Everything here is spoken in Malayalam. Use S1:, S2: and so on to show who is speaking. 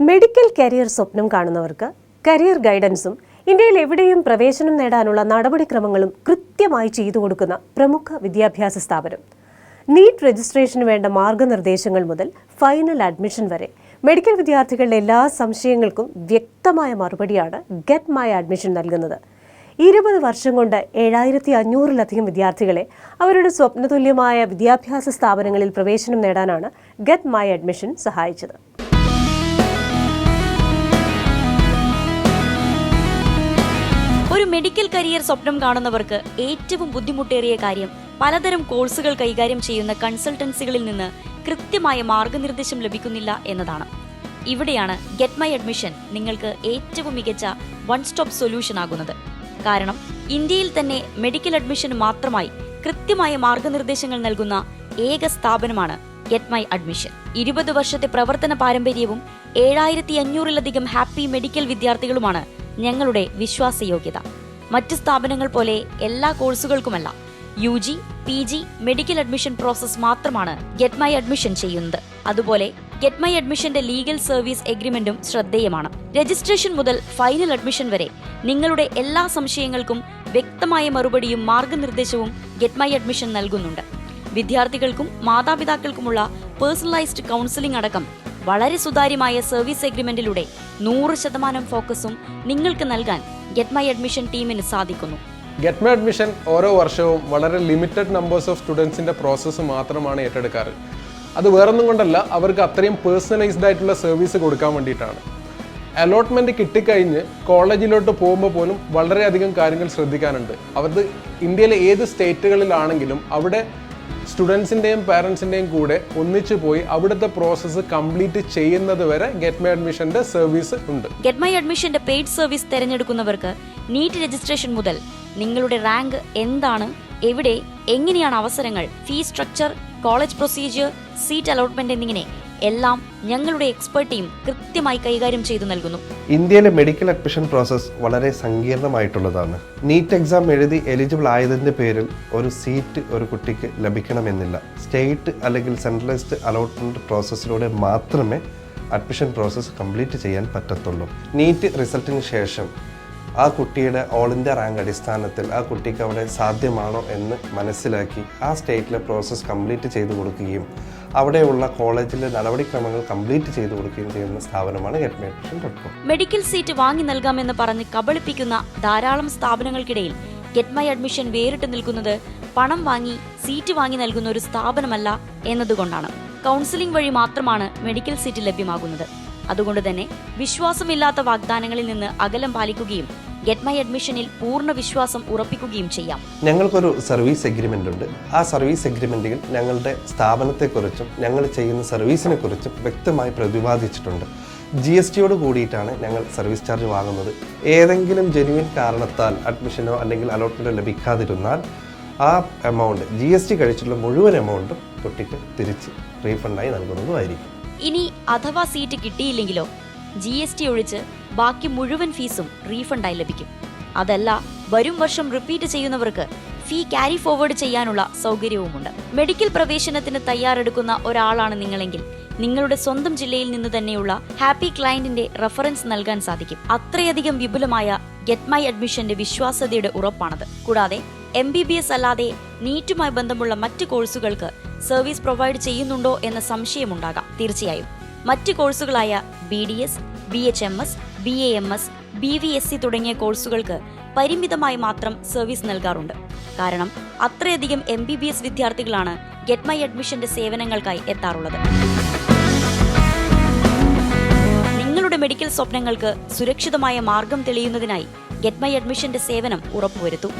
S1: മെഡിക്കൽ കരിയർ സ്വപ്നം കാണുന്നവർക്ക് കരിയർ ഗൈഡൻസും ഇന്ത്യയിൽ എവിടെയും പ്രവേശനം നേടാനുള്ള നടപടിക്രമങ്ങളും കൃത്യമായി ചെയ്തു കൊടുക്കുന്ന പ്രമുഖ വിദ്യാഭ്യാസ സ്ഥാപനം. നീറ്റ് രജിസ്ട്രേഷന് വേണ്ട മാർഗനിർദ്ദേശങ്ങൾ മുതൽ ഫൈനൽ അഡ്മിഷൻ വരെ മെഡിക്കൽ വിദ്യാർത്ഥികളുടെ എല്ലാ സംശയങ്ങൾക്കും വ്യക്തമായ മറുപടിയാണ് ഗെറ്റ് മൈ അഡ്മിഷൻ നൽകുന്നത്. ഇരുപത് വർഷം കൊണ്ട് ഏഴായിരത്തി അഞ്ഞൂറിലധികം വിദ്യാർത്ഥികളെ അവരുടെ സ്വപ്നതുല്യമായ വിദ്യാഭ്യാസ സ്ഥാപനങ്ങളിൽ പ്രവേശനം നേടാനാണ് ഗെറ്റ് മൈ അഡ്മിഷൻ സഹായിച്ചത്.
S2: മെഡിക്കൽ കരിയർ സ്വപ്നം കാണുന്നവർക്ക് ഏറ്റവും ബുദ്ധിമുട്ടേറിയ കാര്യം പലതരം കോഴ്സുകൾ കൈകാര്യം ചെയ്യുന്ന കൺസൾട്ടൻസികളിൽ നിന്ന് കൃത്യമായ മാർഗനിർദ്ദേശം ലഭിക്കുന്നില്ല എന്നതാണ്. ഇവിടെയാണ് ഗെറ്റ് മൈ അഡ്മിഷൻ നിങ്ങൾക്ക് ഏറ്റവും മികച്ച വൺ സ്റ്റോപ്പ് സൊല്യൂഷൻ ആകുന്നത്. കാരണം ഇന്ത്യയിൽ തന്നെ മെഡിക്കൽ അഡ്മിഷൻ മാത്രമായി കൃത്യമായ മാർഗനിർദ്ദേശങ്ങൾ നൽകുന്ന ഏക സ്ഥാപനമാണ് ഗെറ്റ് മൈ അഡ്മിഷൻ ഇരുപത് വർഷത്തെ പ്രവർത്തന പാരമ്പര്യവും ഏഴായിരത്തി അഞ്ഞൂറിലധികം ഹാപ്പി മെഡിക്കൽ വിദ്യാർത്ഥികളുമാണ് ഞങ്ങളുടെ വിശ്വാസയോഗ്യത. മറ്റ് സ്ഥാപനങ്ങൾ പോലെ എല്ലാ കോഴ്സുകൾക്കുമല്ല U G P G medical admission process മാത്രമാണ് ഗെറ്റ് മൈ അഡ്മിഷൻ ചെയ്യുന്നത്. അതുപോലെ ഗെറ്റ് മൈ അഡ്മിഷന്റെ ലീഗൽ സർവീസ് എഗ്രിമെന്റും ശ്രദ്ധേയമാണ്. രജിസ്ട്രേഷൻ മുതൽ ഫൈനൽ അഡ്മിഷൻ വരെ നിങ്ങളുടെ എല്ലാ സംശയങ്ങൾക്കും വ്യക്തമായ മറുപടിയും മാർഗനിർദ്ദേശവും ഗെറ്റ് മൈ അഡ്മിഷൻ നൽകുന്നുണ്ട്. വിദ്യാർത്ഥികൾക്കും മാതാപിതാക്കൾക്കുമുള്ള പേഴ്സണലൈസ്ഡ് കൗൺസിലിംഗ് അടക്കം വളരെ സർവീസ് എഗ്രിമെന്റിലൂടെ നൂറ് ശതമാനം ഫോക്കസും നിങ്ങൾക്ക് നൽകാൻ ഗെറ്റ് മൈ അഡ്മിഷൻ ടീമിന് സാധിക്കുന്നു.
S3: ഗെറ്റ് മൈ അഡ്മിഷൻ ഓരോ വർഷവും വളരെ ലിമിറ്റഡ് നമ്പേഴ്സ് ഓഫ് സ്റ്റുഡൻസിന്റെ പ്രോസസ്സ് മാത്രമാണ് ഏറ്റെടുക്കാറ്. അത് വേറൊന്നും കൊണ്ടല്ല അവർക്ക് അത്രയും പേഴ്സണലൈസ്ഡ് ആയിട്ടുള്ള സർവീസ് കൊടുക്കാൻ വേണ്ടിയിട്ടാണ്. അലോട്ട്മെന്റ് കിട്ടിക്കഴിഞ്ഞ് കോളേജിലോട്ട് പോകുമ്പോൾ പോലും വളരെയധികം കാര്യങ്ങൾ ശ്രദ്ധിക്കാനുണ്ട്. അവർക്ക് ഇന്ത്യയിലെ ഏത് സ്റ്റേറ്റുകളിലാണെങ്കിലും അവിടെ സ്റ്റുഡൻസിന്റെയും പാരൻസിന്റെയും കൂടെ ഒന്നിച്ചു പോയി അവിടുത്തെ പ്രോസസ്സ് കംപ്ലീറ്റ് ചെയ്യുന്നത് വരെ ഗെറ്റ് മൈ അഡ്മിഷന്റെ സർവീസ് ഉണ്ട്.
S2: ഗെറ്റ് മൈ അഡ്മിഷന്റെ പെയ്ഡ് സർവീസ് തിരഞ്ഞെടുക്കുന്നവർക്ക് നീറ്റ് രജിസ്ട്രേഷൻ മുതൽ നിങ്ങളുടെ റാങ്ക് എന്താണ് എവിടെ എങ്ങനെയാണ് അവസരങ്ങൾ fee structure college procedure seat allotment എന്നിങ്ങനെ എല്ലാം ഞങ്ങളുടെ എക്സ്പേർട്ട് ടീം കൃത്യമായി കൈകാര്യം ചെയ്തു നൽകുന്നു.
S4: ഇന്ത്യയിലെ മെഡിക്കൽ അഡ്മിഷൻ പ്രോസസ്സ് വളരെ സങ്കീർണമായിട്ടുള്ളതാണ്. നീറ്റ് എക്സാം എഴുതി എലിജിബിൾ ആയതിന്റെ പേരിൽ ഒരു സീറ്റ് ഒരു കുട്ടിക്ക് ലഭിക്കണമെന്നില്ല. സ്റ്റേറ്റ് അല്ലെങ്കിൽ സെൻട്രലൈസ്ഡ് അലോട്ട്മെന്റ് പ്രോസസ്സിലൂടെ മാത്രമേ അഡ്മിഷൻ പ്രോസസ്സ് കംപ്ലീറ്റ് ചെയ്യാൻ പറ്റത്തുള്ളൂ. നീറ്റ് റിസൾട്ടിന് ശേഷം ആ കുട്ടിയുടെ ഓൾ ഇന്ത്യ റാങ്ക് അടിസ്ഥാനത്തിൽ ആ കുട്ടിക്ക് അവിടെ സാധ്യമാണോ എന്ന് മനസ്സിലാക്കി ആ സ്റ്റേറ്റിലെ പ്രോസസ്സ് കംപ്ലീറ്റ് ചെയ്തു കൊടുക്കുകയും അവിടെയുള്ള കോളേജിലെ നടപടിക്രമങ്ങൾ കംപ്ലീറ്റ് ചെയ്തു കൊടുക്കുകയും ചെയ്യുന്ന സ്ഥാപനമാണ്
S2: മെഡിക്കൽ സീറ്റ് വാങ്ങി നൽകാമെന്ന് പറഞ്ഞ് കബളിപ്പിക്കുന്ന ധാരാളം സ്ഥാപനങ്ങൾക്കിടയിൽ ഗെറ്റ് മൈ അഡ്മിഷൻ വേറിട്ട് നിൽക്കുന്നത് പണം വാങ്ങി സീറ്റ് വാങ്ങി നൽകുന്ന ഒരു സ്ഥാപനമല്ല എന്നതുകൊണ്ടാണ്. കൗൺസിലിംഗ് വഴി മാത്രമാണ് മെഡിക്കൽ സീറ്റ് ലഭ്യമാകുന്നത്. അതുകൊണ്ട് തന്നെ വിശ്വാസമില്ലാത്ത വാഗ്ദാനങ്ങളിൽ നിന്ന് അകലം പാലിക്കുകയും ഗെറ്റ് മൈ അഡ്മിഷനിൽ പൂർണ വിശ്വാസം ഉറപ്പിക്കുകയും ചെയ്യാം.
S4: ഞങ്ങൾക്കൊരു സർവീസ് എഗ്രിമെന്റ് ഉണ്ട്. ആ സർവീസ് എഗ്രിമെന്റിൽ ഞങ്ങളുടെ സ്ഥാപനത്തെക്കുറിച്ചും ഞങ്ങൾ ചെയ്യുന്ന സർവീസിനെ കുറിച്ചും വ്യക്തമായി പ്രതിപാദിച്ചിട്ടുണ്ട്. ജി എസ് ടിയോട് കൂടിയിട്ടാണ് ഞങ്ങൾ സർവീസ് ചാർജ് വാങ്ങുന്നത്. ഏതെങ്കിലും ജെന്യുവിൻ കാരണത്താൽ അഡ്മിഷനോ അല്ലെങ്കിൽ അലോട്ട്മെന്റോ ലഭിക്കാതിരുന്നാൽ ആ എമൗണ്ട് ജി എസ് ടി കഴിച്ചിട്ടുള്ള മുഴുവൻ എമൗണ്ടും കുട്ടിക്ക് തിരിച്ച് റീഫണ്ടായി നൽകുന്നതുമായിരിക്കും.
S2: ഇനി അഥവാ സീറ്റ് കിട്ടിയില്ലെങ്കിലോ ജി എസ് ടി ഒഴിച്ച് ബാക്കി മുഴുവൻ ഫീസും റീഫണ്ടായി ലഭിക്കും. അതല്ല വരും വർഷം റിപ്പീറ്റ് ചെയ്യുന്നവർക്ക് ഫീ ക്യാരി ഫോർവേഡ് ചെയ്യാനുള്ള സൗകര്യവുമുണ്ട്. മെഡിക്കൽ പ്രവേശനത്തിന് തയ്യാറെടുക്കുന്ന ഒരാളാണ് നിങ്ങളെങ്കിൽ നിങ്ങളുടെ സ്വന്തം ജില്ലയിൽ നിന്ന് തന്നെയുള്ള ഹാപ്പി ക്ലയന്റിന്റെ റെഫറൻസ് നൽകാൻ സാധിക്കും. അത്രയധികം വിപുലമായ ഗെറ്റ് മൈ അഡ്മിഷന്റെ വിശ്വാസ്യതയുടെ ഉറപ്പാണത്. കൂടാതെ എം ബി ബി എസ് അല്ലാതെ നീറ്റുമായി ബന്ധമുള്ള മറ്റ് കോഴ്സുകൾക്ക് സർവീസ് പ്രൊവൈഡ് ചെയ്യുന്നുണ്ടോ എന്ന സംശയമുണ്ടാകാം. തീർച്ചയായും. മറ്റ് കോഴ്സുകളായ B D S B H M S B A M S B V S C തുടങ്ങിയ കോഴ്സുകൾക്ക് പരിമിതമായി മാത്രം സർവീസ് നൽകാറുണ്ട്. കാരണം അത്രയധികം എം ബി ബി എസ് വിദ്യാർത്ഥികളാണ് ഗെറ്റ് മൈ അഡ്മിഷന്റെ സേവനങ്ങൾക്കായി എത്താറുള്ളത്. നിങ്ങളുടെ മെഡിക്കൽ സ്വപ്നങ്ങൾക്ക് സുരക്ഷിതമായ മാർഗം തെളിയുന്നതിനായി ഗെറ്റ് മൈ അഡ്മിഷന്റെ സേവനം ഉറപ്പുവരുത്തൂ.